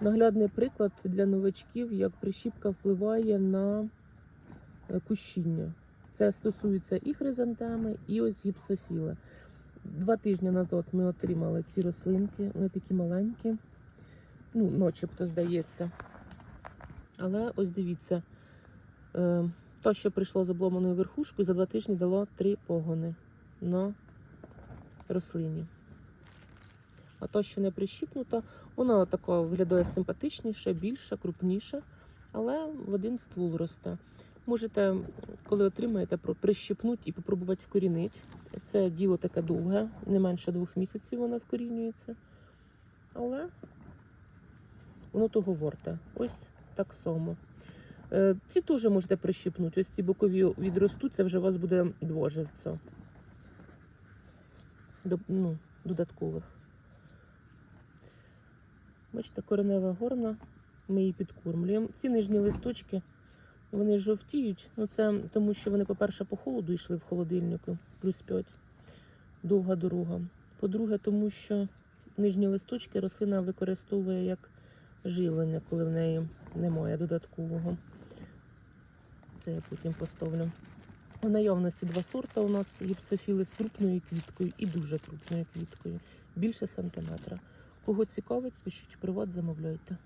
Наглядний приклад для новачків, як прищіпка впливає на е, кущіння. Це стосується і хризантеми, і ось гіпсофіли. Два тижні назад ми отримали ці рослинки, вони такі маленькі, ну, начебто здається. Але ось дивіться, е, то, що прийшло з обломаною верхушкою, за два тижні дало три погони на рослині. А то, що не прищіпнуто, воно тако виглядає симпатичніше, більше, крупніше, але в один ствол росте. Можете, коли отримаєте, прищипнути і попробувати вкорінити. Це діло таке довге, не менше двох місяців воно вкорінюється. Але воно того варте. Ось так само. Е, Ці теж можете прищипнути. Ось ці бокові відростуть, це вже у вас буде два живця. До, ну, додаткових. Бачите, коренева горна, ми її підкормлюємо. Ці нижні листочки, вони жовтіють. Ну, це тому, що вони, по-перше, по холоду йшли в холодильнику, плюс 5. Довга дорога. По-друге, тому що нижні листочки рослина використовує як живлення, коли в неї немає додаткового. Це я потім поставлю. В наявності два сорта у нас гіпсофіли з крупною квіткою і дуже крупною квіткою, більше сантиметра. Кого цікавить, пишіть привод замовляйте.